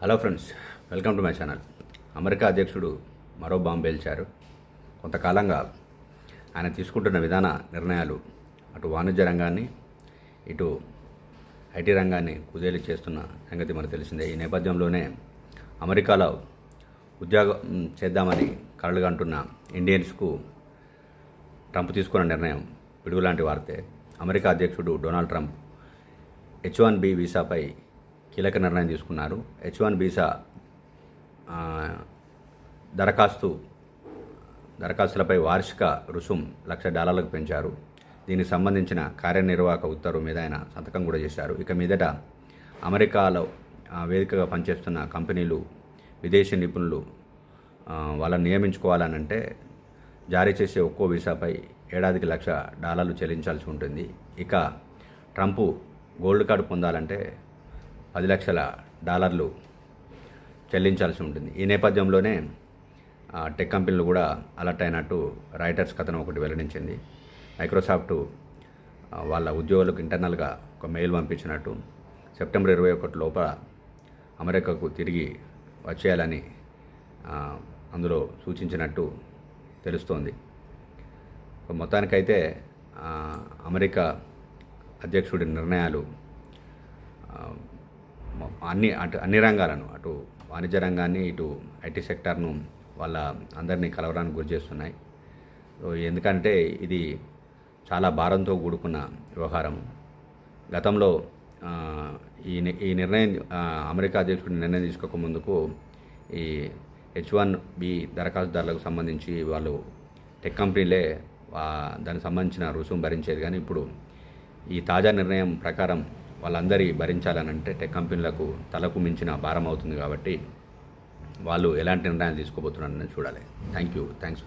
Hello friends welcome to my channel. America అధ్యక్షుడు మరో bomb పేల్చారు. కొంతకాలంగా ఆయన తీసుకుంటున్న విధాన నిర్ణయాలు అటు వాణిజ్య రంగాన్ని ఇటు ఐటీ రంగాన్ని కుదేలు చేస్తున్న సంగతి మనకు తెలిసిందే. ఈ నేపథ్యంలోనే అమెరికాలో ఉద్యోగం చేద్దామని కలలుగా అంటున్న ఇండియన్స్కు ట్రంప్ తీసుకున్న నిర్ణయం పిడుగులాంటి వార్తే. అమెరికా అధ్యక్షుడు Donald Trump H one B వీసాపై కీలక నిర్ణయం తీసుకున్నారు. హెచ్ వన్ వీసా దరఖాస్తు దరఖాస్తులపై వార్షిక రుసుం లక్ష డాలర్లకు పెంచారు. దీనికి సంబంధించిన కార్యనిర్వాహక ఉత్తర్వు మీద ఆయన సంతకం కూడా చేశారు. ఇక మీదట అమెరికాలో వేదికగా పనిచేస్తున్న కంపెనీలు విదేశీ నిపుణులు వాళ్ళని నియమించుకోవాలనంటే జారీ చేసే ఒక్కో వీసాపై ఏడాదికి లక్ష డాలర్లు చెల్లించాల్సి ఉంటుంది. ఇక ట్రంప్ గోల్డ్ కార్డు పొందాలంటే పది లక్షల డాలర్లు చెల్లించాల్సి ఉంటుంది. ఈ నేపథ్యంలోనే టెక్ కంపెనీలు కూడా అలర్ట్ అయినట్టు రైటర్స్ కథనం ఒకటి వెల్లడించింది. మైక్రోసాఫ్ట్ వాళ్ళ ఉద్యోగులకు ఇంటర్నల్గా ఒక మెయిల్ పంపించినట్టు సెప్టెంబర్ ఇరవై ఒకటి లోపల అమెరికాకు తిరిగి వచ్చేయాలని అందులో సూచించినట్టు తెలుస్తోంది. మొత్తానికైతే అమెరికా అధ్యక్షుడి నిర్ణయాలు అన్ని అటు అన్ని రంగాలను అటు వాణిజ్య రంగాన్ని ఇటు ఐటీ సెక్టార్ను వాళ్ళ అందరినీ కలవడానికి గురి చేస్తున్నాయి. సో ఎందుకంటే ఇది చాలా భారంతో కూడుకున్న వ్యవహారం. గతంలో ఈ ఈ నిర్ణయం అమెరికా అధ్యక్షుడు నిర్ణయం తీసుకోక ముందుకు ఈ హెచ్ వన్ బి దరఖాస్తుదారులకు సంబంధించి వాళ్ళు టెక్ కంపెనీలే దానికి సంబంధించిన రుసుము భరించేది. కానీ ఇప్పుడు ఈ తాజా నిర్ణయం ప్రకారం వాళ్ళందరి భరించాలనంటే టెక్ కంపెనీలకు తలకు మించిన భారం అవుతుంది కాబట్టి వాళ్ళు ఎలాంటి నిర్ణయాలు తీసుకోబోతున్నారని చూడాలి. Thank you thanks for